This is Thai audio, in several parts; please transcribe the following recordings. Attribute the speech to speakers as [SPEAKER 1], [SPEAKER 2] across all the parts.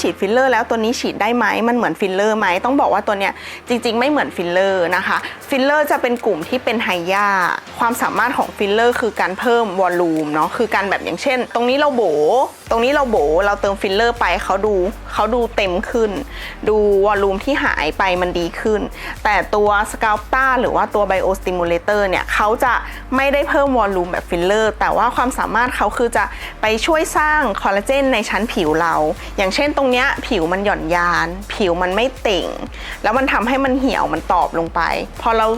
[SPEAKER 1] ฉีดฟิลเลอร์แล้วตัวนี้ฉีดได้ไหมมันเหมือนฟิลเลอร์ไหมต้องบอกว่าตัวเนี้ยจริง ๆ ไม่เหมือนฟิลเลอร์นะคะฟิลเลอร์จะเป็นกลุ่มที่เป็นไฮยาความสามารถของฟิลเลอร์คือการเพิ่มวอลลุ่มเนาะคือการแบบอย่างเช่น ตรงนี้เราโบ ตรงนี้เราโบเราเติมฟิลเลอร์ไปเขาดูเขาดูเต็มขึ้น ดูวอลลุ่มที่หายไปมันดีขึ้น แต่ตัวสก a ลต้าหรือว่าตัวไบโอสติมูลเลเตอร์เนี่ยเขาจะไม่ได้เพิ่มวอลลุ่มแบบฟิลเลอร์แต่ว่าความสามารถเขาคือจะไปช่วยสร้างคอลลาเจนในชั้นผิวเรา อย่างเช่นตรงเนี้ยผิวมันหย่อนยาน ผิวมันไม่เต่ง แล้วมันทำให้มันเหี่ยวมันตอบลงไป พอเรา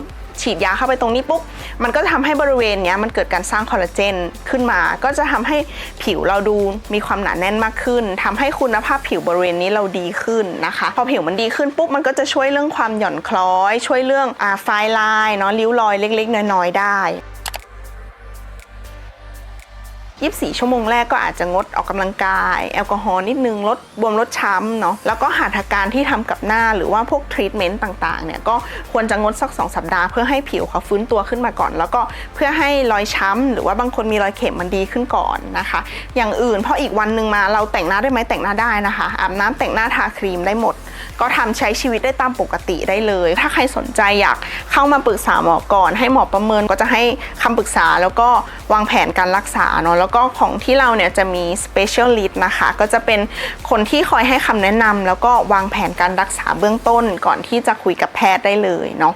[SPEAKER 1] ฉีดยาเข้าไปตรงนี้ปุ๊บ มันก็จะทำให้บริเวณเนี้ยมันเกิดการสร้างคอลลาเจนขึ้นมา ก็จะทำให้ผิวเราดูมีความหนาแน่นมากขึ้นทำให้คุณภาพผิวบริเวณนี้เราดีขึ้นนะคะ พอผิวมันดีขึ้นปุ๊บ มันก็จะช่วยเรื่องความหย่อนคล้อย ช่วยเรื่องอ่าไฟลายเนาะริ้วรอยเล็ก ๆ น้อยๆได้ 24 ชั่วโมงแรกก็อาจจะงดออกกำลังกาย แอลกอฮอล์นิดนึงลดบวมลดช้ำเนาะแล้วก็หัตถการที่ทำกับหน้าหรือว่าพวกทรีทเมนต์ต่างๆเนี่ยก็ควรจะงดสัก 2 สัปดาห์เพื่อให้ผิวเขาฟื้นตัวขึ้นมาก่อน แล้วก็เพื่อให้รอยช้ำหรือว่าบางคนมีรอยเข็มมันดีขึ้นก่อนนะคะ อย่างอื่นพออีกวันหนึ่งมาเราแต่งหน้าได้ไหมแต่งหน้าได้นะคะอาบน้ำแต่งหน้าทาครีมได้หมด ก็ทำใช้ชีวิตได้ตามปกติได้เลย ถ้าใครสนใจอยากเข้ามาปรึกษาหมอก่อน ให้หมอประเมินก็จะให้คำปรึกษาแล้วก็วางแผนการรักษาเนาะแล้วก็ของที่เราเนี่ยจะมี specialist นะคะ ก็จะเป็นคนที่คอยให้คำแนะนำแล้วก็วางแผนการรักษาเบื้องต้นก่อนที่จะคุยกับแพทย์ได้เลยเนาะ